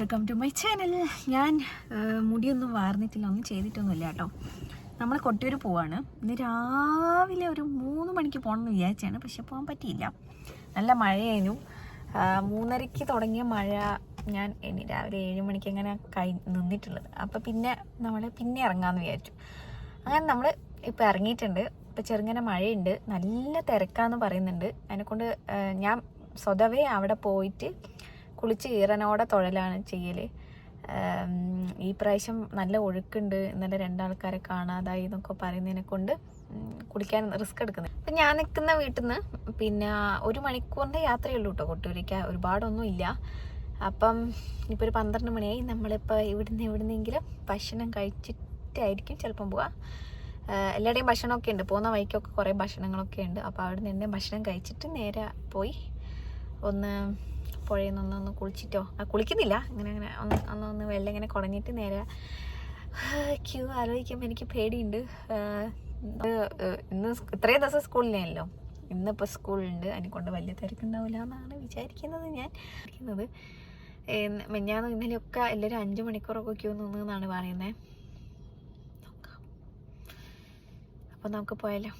Welcome to my channel ഞാൻ മുടിയൊന്നും വാർന്നിട്ടില്ല ഒന്നും ചെയ്തിട്ടൊന്നുമില്ല കേട്ടോ. നമ്മൾ കൊട്ടിയൂർ പോവാണ്. ഇന്ന് രാവിലെ ഒരു മൂന്ന് മണിക്ക് പോകണം എന്ന് വിചാരിച്ചാണ് പക്ഷെ പോകാൻ പറ്റിയില്ല. നല്ല മഴയായിരുന്നു. മൂന്നരയ്ക്ക് തുടങ്ങിയ മഴ ഞാൻ ഇനി രാവിലെ ഏഴ് മണിക്ക് അങ്ങനെ കൈ നിന്നിട്ടുള്ളത്. അപ്പോൾ പിന്നെ നമ്മൾ പിന്നെ ഇറങ്ങാമെന്ന് വിചാരിച്ചു. അങ്ങനെ നമ്മൾ ഇപ്പോൾ ഇറങ്ങിയിട്ടുണ്ട്. ഇപ്പോൾ ചെറുങ്ങനെ മഴയുണ്ട്. നല്ല തിരക്കാന്ന് പറയുന്നുണ്ട്. അതിനെക്കൊണ്ട് ഞാൻ സ്വതവേ അവിടെ പോയിട്ട് കുളിച്ച് ഈറനോടെ തൊഴലാണ് ചെയ്യൽ ഈ പ്രാവശ്യം നല്ല ഒഴുക്കുണ്ട്. ഇന്നലെ രണ്ടാൾക്കാരെ കാണാതായി എന്നൊക്കെ പറയുന്നതിനെ കൊണ്ട് കുളിക്കാൻ റിസ്ക് എടുക്കുന്നത് അപ്പം ഞാൻ നിൽക്കുന്ന വീട്ടിൽ നിന്ന് പിന്നെ ഒരു മണിക്കൂറിന്റെ യാത്രയുള്ളൂ കേട്ടോ കൊട്ടൂരിക്ക. ഒരുപാടൊന്നും ഇല്ല. അപ്പം ഇപ്പോൾ ഒരു പന്ത്രണ്ട് മണിയായി. നമ്മളിപ്പോൾ ഇവിടുന്ന് എവിടുന്നെങ്കിലും ഭക്ഷണം കഴിച്ചിട്ടായിരിക്കും ചിലപ്പം പോവാ. എല്ലാവരുടെയും ഭക്ഷണമൊക്കെ ഉണ്ട്. പോകുന്ന വഴിക്കൊക്കെ കുറേ ഭക്ഷണങ്ങളൊക്കെ ഉണ്ട്. അപ്പോൾ അവിടെ നിന്ന് ഭക്ഷണം കഴിച്ചിട്ട് നേരെ പോയി. ഒന്ന് പുഴയിൽ നിന്ന് ഒന്ന് കുളിച്ചിട്ടോ? ആ കുളിക്കുന്നില്ല. ഇങ്ങനെ അങ്ങനെ ഒന്ന് ഒന്ന് ഒന്ന് വെള്ളം ഇങ്ങനെ കുടഞ്ഞിട്ട് നേരെ ക്യൂ ആലോചിക്കുമ്പോൾ എനിക്ക് പേടിയുണ്ട്. ഇന്ന് ഇത്രയും ദിവസം സ്കൂളിലാണല്ലോ ഇന്നിപ്പോൾ സ്കൂളുണ്ട്. അതിനെക്കൊണ്ട് വലിയ തിരക്കുണ്ടാവില്ല എന്നാണ് വിചാരിക്കുന്നത് ഞാൻ. വിചാരിക്കുന്നത് മെഞ്ഞാന്ന് ഇന്നലെയൊക്കെ എല്ലാവരും അഞ്ച് മണിക്കൂറൊക്കെ ക്യൂ നിന്നു എന്നാണ് പറയുന്നത് അപ്പോൾ നമുക്ക് പോയാലോ?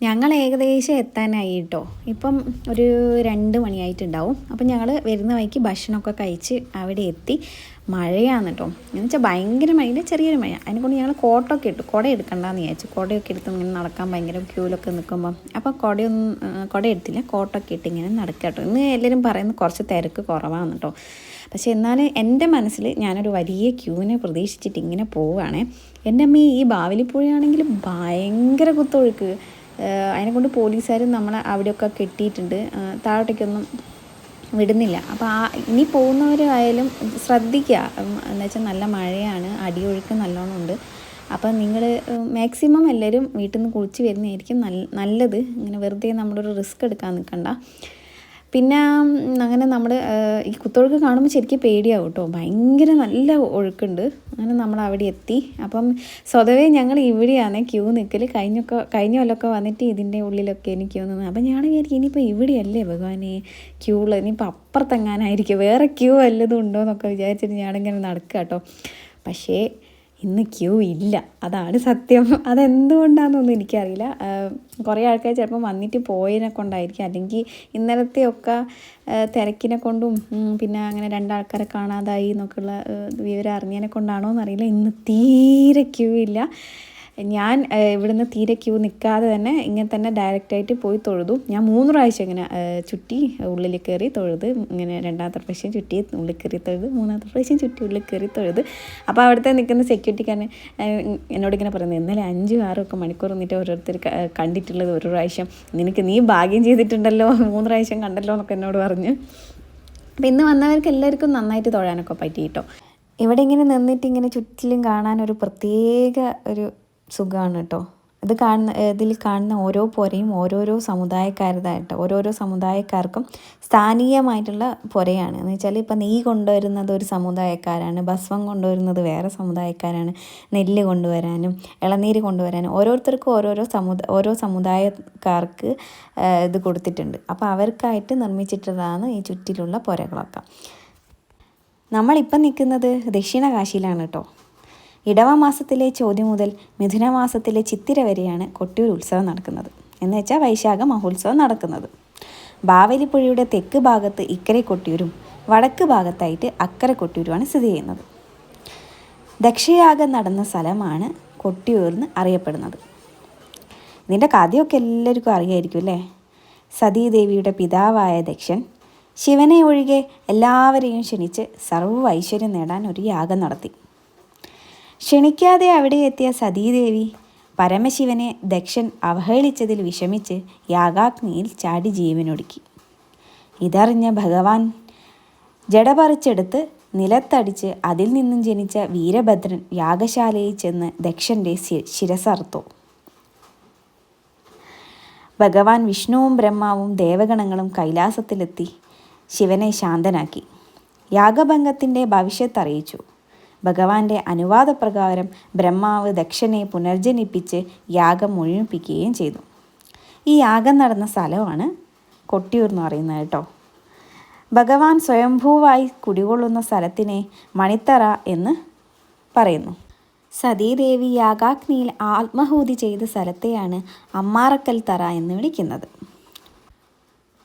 ഞങ്ങൾ ഏകദേശം എത്താനായി കേട്ടോ ഇപ്പം ഒരു രണ്ട് മണിയായിട്ടുണ്ടാവും. അപ്പം ഞങ്ങൾ വരുന്ന വഴിക്ക് ഭക്ഷണമൊക്കെ കഴിച്ച് അവിടെ എത്തി. മഴയാണ് കേട്ടോ എന്ന് വെച്ചാൽ ഭയങ്കര മഴയില്ല ചെറിയൊരു മഴ. അതിനെക്കൊണ്ട് ഞങ്ങൾ കോട്ടൊക്കെ ഇട്ടു. കുട എടുക്കണ്ടെന്ന് വിചാരിച്ചു. കുടയൊക്കെ എടുത്ത് ഇങ്ങനെ നടക്കാൻ ഭയങ്കര ക്യൂലൊക്കെ നിൽക്കുമ്പം അപ്പോൾ കുടയൊന്നും കുട എടുത്തില്ല. കോട്ടൊക്കെ ഇട്ട് ഇങ്ങനെ നടക്കുക കേട്ടോ ഇന്ന് എല്ലാവരും പറയുന്നത് കുറച്ച് തിരക്ക് കുറവാണ് കേട്ടോ പക്ഷേ എന്നാലും എന്റെ മനസ്സിൽ ഞാനൊരു വലിയ ക്യൂവിനെ പ്രതീക്ഷിച്ചിട്ട് ഇങ്ങനെ പോവുകയാണേ. എന്റെ അമ്മ ഈ ബാവലിപ്പുഴയാണെങ്കിൽ ഭയങ്കര കുത്തൊഴുക്ക്. അതിനെക്കൊണ്ട് പോലീസുകാർ നമ്മളെ അവിടെയൊക്കെ കെട്ടിയിട്ടുണ്ട്. താഴോട്ടേക്കൊന്നും വിടുന്നില്ല. അപ്പോൾ ആ ഇനി പോകുന്നവരായാലും ശ്രദ്ധിക്കുക. എന്ന് വെച്ചാൽ നല്ല മഴയാണ് അടിയൊഴുക്ക് നല്ലോണം ഉണ്ട് അപ്പോൾ നിങ്ങൾ മാക്സിമം എല്ലാവരും വീട്ടിൽ നിന്ന് കുളിച്ച് വരുന്നതായിരിക്കും നല്ല നല്ലത്. ഇങ്ങനെ വെറുതെ നമ്മളൊരു റിസ്ക് എടുക്കാൻ നിൽക്കണ്ട പിന്നെ അങ്ങനെ നമ്മൾ ഈ കുത്തൊഴുക്ക് കാണുമ്പോൾ ശരിക്കും പേടിയാവും കേട്ടോ. ഭയങ്കര നല്ല ഒഴുക്കുണ്ട്. അങ്ങനെ നമ്മൾ അവിടെ എത്തി. അപ്പം സ്വതവേ ഞങ്ങൾ ഇവിടെയാണ് ക്യൂ നിൽക്കൽ കഴിഞ്ഞൊക്കെ കഴിഞ്ഞ കൊല്ലമൊക്കെ വന്നിട്ട് ഇതിന്റെ ഉള്ളിലൊക്കെ എനിക്ക് വന്നത് അപ്പം ഞാൻ വിചാരിക്കും ഇനിയിപ്പോൾ ഇവിടെയല്ലേ ഭഗവാനെ ക്യൂ ഉള്ളത്? ഇനിയിപ്പോൾ അപ്പുറത്തെങ്ങാനായിരിക്കും? വേറെ ക്യൂ വല്ലതും ഉണ്ടോ എന്നൊക്കെ വിചാരിച്ചിട്ട് ഞാനിങ്ങനെ നടക്കുക കേട്ടോ. പക്ഷേ ഇന്ന് ക്യൂ ഇല്ല. അതാണ് സത്യം. അതെന്തുകൊണ്ടാണെന്നൊന്നും എനിക്കറിയില്ല. കുറേ ആൾക്കാർ ചിലപ്പോൾ വന്നിട്ട് പോയതിനെ കൊണ്ടായിരിക്കും. അല്ലെങ്കിൽ ഇന്നലത്തെയൊക്കെ തിരക്കിനെ കൊണ്ടും പിന്നെ അങ്ങനെ രണ്ടാൾക്കാരെ കാണാതായി എന്നൊക്കെയുള്ള വിവരം അറിഞ്ഞതിനെ കൊണ്ടാണോ എന്നറിയില്ല ഇന്ന് തീരെ ക്യൂ ഇല്ല. ഞാൻ ഇവിടുന്ന് തീരെ ക്യൂ നിൽക്കാതെ തന്നെ ഇങ്ങനെ തന്നെ ഡയറക്റ്റായിട്ട് പോയി തൊഴുതു. ഞാൻ മൂന്ന് പ്രാവശ്യം ഇങ്ങനെ ചുറ്റി ഉള്ളിൽ കയറി തൊഴുത്. ഇങ്ങനെ രണ്ടാമത്തെ പ്രാവശ്യം ചുറ്റി ഉള്ളിൽ കയറി തൊഴുത്. മൂന്നാമത്തെ പ്രാവശ്യം ചുറ്റി ഉള്ളിൽ കയറി തൊഴുത്. അപ്പോൾ അവിടുത്തെ നിൽക്കുന്ന സെക്യൂരിറ്റിക്കാരൻ എന്നോട് ഇങ്ങനെ പറയുന്നത് ഇന്നലെ അഞ്ചും ആറും ഒക്കെ മണിക്കൂർ നിന്നിട്ട് ഓരോരുത്തർ കണ്ടിട്ടുള്ളത് ഒരു പ്രാവശ്യം. നിനക്ക് നീ ഭാഗ്യം ചെയ്തിട്ടുണ്ടല്ലോ. മൂന്ന് പ്രാവശ്യം കണ്ടല്ലോ എന്നൊക്കെ എന്നോട് പറഞ്ഞ്. അപ്പം ഇന്ന് വന്നവർക്ക് എല്ലാവർക്കും നന്നായിട്ട് തൊഴാനൊക്കെ പറ്റി കേട്ടോ. ഇവിടെ ഇങ്ങനെ നിന്നിട്ട് ഇങ്ങനെ ചുറ്റിലും കാണാൻ ഒരു പ്രത്യേക ഒരു സുഖമാണ് കേട്ടോ ഇത് കാണുന്ന ഇതിൽ കാണുന്ന ഓരോ പുരയും ഓരോരോ സമുദായക്കാരുതായിട്ട് ഓരോരോ സമുദായക്കാർക്കും സ്ഥാനീയമായിട്ടുള്ള പുരയാണ്. എന്ന് വെച്ചാൽ ഇപ്പം നെയ്യ് കൊണ്ടുവരുന്നത് ഒരു സമുദായക്കാരാണ് ഭസ്വം കൊണ്ടുവരുന്നത് വേറെ സമുദായക്കാരാണ് നെല്ല് കൊണ്ടുവരാനും ഇളനീര് കൊണ്ടുവരാനും ഓരോരുത്തർക്കും ഓരോരോ സമുദായ ഓരോ സമുദായക്കാർക്ക് ഇത് കൊടുത്തിട്ടുണ്ട്. അപ്പോൾ അവർക്കായിട്ട് നിർമ്മിച്ചിട്ടതാണ് ഈ ചുറ്റിലുള്ള പുരകളൊക്കെ. നമ്മളിപ്പം നിൽക്കുന്നത് ദക്ഷിണ കാശിയിലാണ് കേട്ടോ ഇടവ മാസത്തിലെ ചോദ്യം മുതൽ മിഥുനമാസത്തിലെ ചിത്തിര വരെയാണ് കൊട്ടിയൂർ ഉത്സവം നടക്കുന്നത്. എന്ന് വെച്ചാൽ വൈശാഖ മഹോത്സവം നടക്കുന്നത്. ബാവലിപ്പുഴയുടെ തെക്ക് ഭാഗത്ത് ഇക്കരെ കൊട്ടിയൂരും വടക്ക് ഭാഗത്തായിട്ട് അക്കരെ കൊട്ടിയൂരുമാണ് സ്ഥിതി ചെയ്യുന്നത്. ദക്ഷയാഗം നടന്ന സ്ഥലമാണ് കൊട്ടിയൂർന്ന് അറിയപ്പെടുന്നത്. ഇതിന്റെ കഥയൊക്കെ എല്ലാവർക്കും അറിയായിരിക്കും അല്ലേ? സതീദേവിയുടെ പിതാവായ ദക്ഷൻ ശിവനെ ഒഴികെ എല്ലാവരെയും ക്ഷണിച്ച് സർവ ഐശ്വര്യം നേടാൻ ഒരു യാഗം നടത്തി. ക്ഷണിക്കാതെ അവിടെ എത്തിയ സതീദേവി പരമശിവനെ ദക്ഷൻ അവഹേളിച്ചതിൽ വിഷമിച്ച് യാഗാഗ്നിയിൽ ചാടി ജീവനൊടുക്കി. ഇതറിഞ്ഞ ഭഗവാൻ ജട പറിച്ചെടുത്ത് നിലത്തടിച്ച് അതിൽ നിന്നും ജനിച്ച വീരഭദ്രൻ യാഗശാലയിൽ ചെന്ന് ദക്ഷന്റെ ശിരസർത്തു ഭഗവാൻ വിഷ്ണുവും ബ്രഹ്മാവും ദേവഗണങ്ങളും കൈലാസത്തിലെത്തി ശിവനെ ശാന്തനാക്കി. യാഗഭംഗത്തിന്റെ ഭവിഷ്യത്ത് അറിയിച്ചു ഭഗവാന്റെ അനുവാദപ്രകാരം ബ്രഹ്മാവ് ദക്ഷനെ പുനർജനിപ്പിച്ച് യാഗം മുഴുമിപ്പിക്കുകയും ചെയ്തു. ഈ യാഗം നടന്ന സ്ഥലമാണ് കൊട്ടിയൂർ എന്ന് പറയുന്നത് കേട്ടോ. ഭഗവാൻ സ്വയംഭൂവായി കുടികൊള്ളുന്ന സ്ഥലത്തിനെ മണിത്തറ എന്ന് പറയുന്നു. സതീദേവി യാഗാഗ്നിയിൽ ആത്മഹൂതി ചെയ്ത സ്ഥലത്തെയാണ് അമ്മാറക്കൽ തറ എന്ന് വിളിക്കുന്നത്.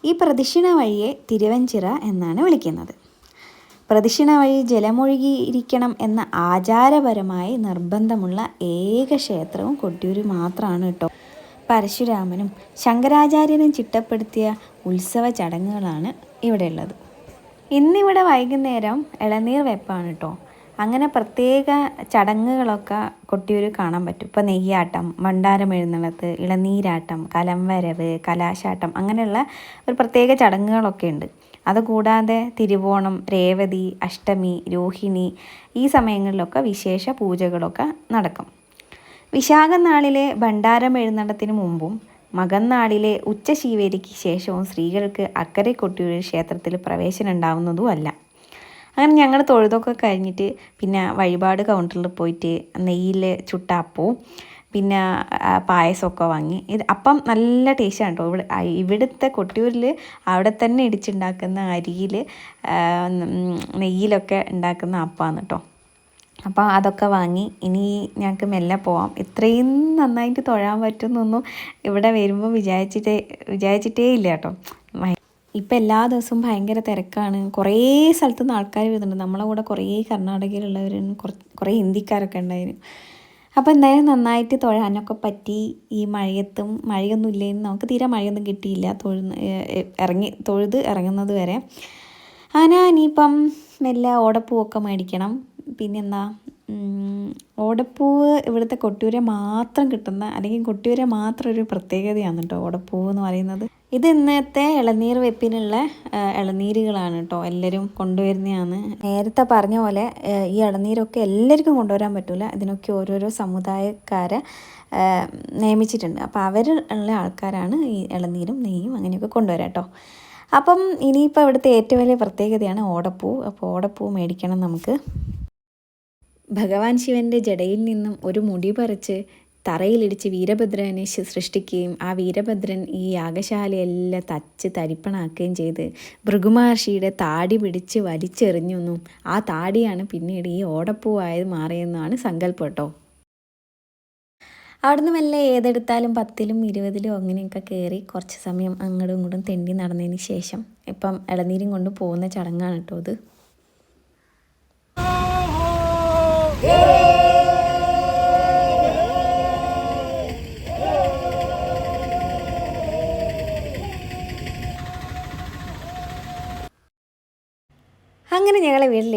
ഈ പ്രദക്ഷിണ വഴിയെ തിരുവഞ്ചിറ എന്നാണ് വിളിക്കുന്നത്. പ്രദക്ഷിണ വഴി ജലമൊഴുകിയിരിക്കണം എന്ന ആചാരപരമായി നിർബന്ധമുള്ള ഏക ക്ഷേത്രവും കൊട്ടിയൂർ മാത്രമാണ് കേട്ടോ. പരശുരാമനും ശങ്കരാചാര്യനും ചിട്ടപ്പെടുത്തിയ ഉത്സവ ചടങ്ങുകളാണ് ഇവിടെയുള്ളത്. ഇന്നിവിടെ വൈകുന്നേരം ഇളനീർ വെപ്പാണ് കേട്ടോ. അങ്ങനെ പ്രത്യേക ചടങ്ങുകളൊക്കെ കൊട്ടിയൂർ കാണാൻ പറ്റും. ഇപ്പോൾ നെയ്യാട്ടം മണ്ടാരം എഴുന്നള്ളത്ത് ഇളനീരാട്ടം കലംവരവ് കലാശാട്ടം അങ്ങനെയുള്ള ഒരു പ്രത്യേക ചടങ്ങുകളൊക്കെ ഉണ്ട്. അതുകൂടാതെ തിരുവോണം രേവതി അഷ്ടമി രോഹിണി ഈ സമയങ്ങളിലൊക്കെ വിശേഷ പൂജകളൊക്കെ നടക്കും. വിശാഖ നാളിലെ ഭണ്ഡാരം എഴുന്നള്ളത്തിന് മുമ്പും മകന്നാളിലെ ഉച്ചശീവേലിക്ക് ശേഷവും സ്ത്രീകൾക്ക് അക്കരെ കൊട്ടിയൂർ ക്ഷേത്രത്തിൽ പ്രവേശനം ഉണ്ടാവുന്നതുമല്ല അങ്ങനെ ഞങ്ങൾ തൊഴുതൊക്കെ കഴിഞ്ഞിട്ട് പിന്നെ വഴിപാട് കൗണ്ടറിൽ പോയിട്ട് നെയ്യിൽ ചുട്ട അപ്പവും പിന്നെ പായസമൊക്കെ വാങ്ങി. ഇത് അപ്പം നല്ല ടേസ്റ്റാണ് കേട്ടോ ഇവിടെ ഇവിടുത്തെ കൊട്ടിയൂരിൽ അവിടെ തന്നെ ഇടിച്ചുണ്ടാക്കുന്ന അരിയിൽ നെയ്യിലൊക്കെ ഉണ്ടാക്കുന്ന അപ്പമാണ് കേട്ടോ അപ്പോൾ അതൊക്കെ വാങ്ങി. ഇനി ഞങ്ങൾക്ക് മെല്ലെ പോവാം. ഇത്രയും നന്നായിട്ട് തൊഴാൻ പറ്റുമെന്നൊന്നും ഇവിടെ വരുമ്പോൾ വിചാരിച്ചിട്ടേ വിചാരിച്ചിട്ടേ ഇല്ല കേട്ടോ ഇപ്പം എല്ലാ ദിവസവും ഭയങ്കര തിരക്കാണ്. കുറേ സ്ഥലത്തു നിന്ന് ആൾക്കാർ വരുന്നുണ്ട്. നമ്മളെ കൂടെ കുറേ കർണാടകയിലുള്ളവരും കുറ- ഹിന്ദിക്കാരൊക്കെ ഉണ്ടായിരുന്നു. അപ്പോൾ എന്തായാലും നന്നായിട്ട് തൊഴാനൊക്കെ പറ്റി. ഈ മഴയത്തും മഴയൊന്നും ഇല്ലെന്ന് നമുക്ക് തീരെ മഴയൊന്നും കിട്ടിയില്ല. തൊഴുന്ന ഇറങ്ങി തൊഴുത് ഇറങ്ങുന്നത് വരെ. അങ്ങനെ ഇനിയിപ്പം മെല്ലെ ഓടപ്പൂവൊക്കെ മേടിക്കണം. പിന്നെന്താ? ഓടപ്പൂവ് ഇവിടുത്തെ കൊട്ടിയൂരെ മാത്രം കിട്ടുന്ന അല്ലെങ്കിൽ കൊട്ടിയൂരെ മാത്രം ഒരു പ്രത്യേകതയാണ് കേട്ടോ ഓടപ്പൂവ് എന്ന് പറയുന്നത്. ഇത് ഇന്നത്തെ ഇളനീർ വെപ്പിനുള്ള ഇളനീരുകളാണ് കേട്ടോ എല്ലാവരും കൊണ്ടുവരുന്നതാണ്. നേരത്തെ പറഞ്ഞ പോലെ ഈ ഇളനീരൊക്കെ എല്ലാവർക്കും കൊണ്ടുവരാൻ പറ്റില്ല ഇതിനൊക്കെ ഓരോരോ സമുദായക്കാരെ നിയമിച്ചിട്ടുണ്ട്. അപ്പോൾ അവർ ഉള്ള ആൾക്കാരാണ് ഈ ഇളനീരും നെയ്യും അങ്ങനെയൊക്കെ കൊണ്ടുവരാം കേട്ടോ അപ്പം ഇനിയിപ്പോൾ ഇവിടുത്തെ ഏറ്റവും വലിയ പ്രത്യേകതയാണ് ഓടപ്പൂ. അപ്പോൾ ഓടപ്പൂ മേടിക്കണം നമുക്ക്. ഭഗവാൻ ശിവന്റെ ജടയിൽ നിന്നും ഒരു മുടി പറിച്ച് തറയിലിടിച്ച് വീരഭദ്രനെ സൃഷ്ടിക്കുകയും ആ വീരഭദ്രൻ ഈ യാഗശാലയെല്ലാം തച്ച് തരിപ്പണാക്കുകയും ചെയ്ത് ഭൃഗുമഹർഷിയുടെ താടി പിടിച്ച് വലിച്ചെറിഞ്ഞൊന്നും. ആ താടിയാണ് പിന്നീട് ഈ ഓടപ്പൂവായത് മാറിയെന്നാണ് സങ്കല്പം കേട്ടോ. അവിടുന്ന് മെല്ലെ ഏതെടുത്താലും പത്തിലും ഇരുപതിലും അങ്ങനെയൊക്കെ കയറി കുറച്ച് സമയം അങ്ങോട്ടും ഇങ്ങോട്ടും തെണ്ടി നടന്നതിന് ശേഷം ഇപ്പം ഇളനീരും കൊണ്ട് പോകുന്ന ചടങ്ങാണ് കേട്ടോ ഇത്.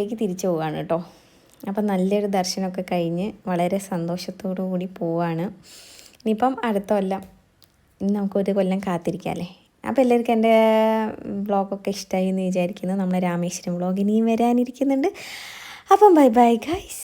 വീട്ടിലേക്ക് തിരിച്ചു പോവുകയാണ് കേട്ടോ. അപ്പം നല്ലൊരു ദർശനമൊക്കെ കഴിഞ്ഞ് വളരെ സന്തോഷത്തോടു കൂടി പോവാണ്. ഇനിയിപ്പം അടുത്ത കൊല്ലം ഇനി നമുക്കൊരു കൊല്ലം കാത്തിരിക്കാമല്ലേ അപ്പോൾ എല്ലാവർക്കും എന്റെ വ്ളോഗൊക്കെ ഇഷ്ടമായി എന്ന് വിചാരിക്കുന്നു. നമ്മളെ രാമേശ്വരം വ്ളോഗ് ഇനിയും വരാനിരിക്കുന്നുണ്ട്. അപ്പം ബൈ ബൈ ഗൈസ്.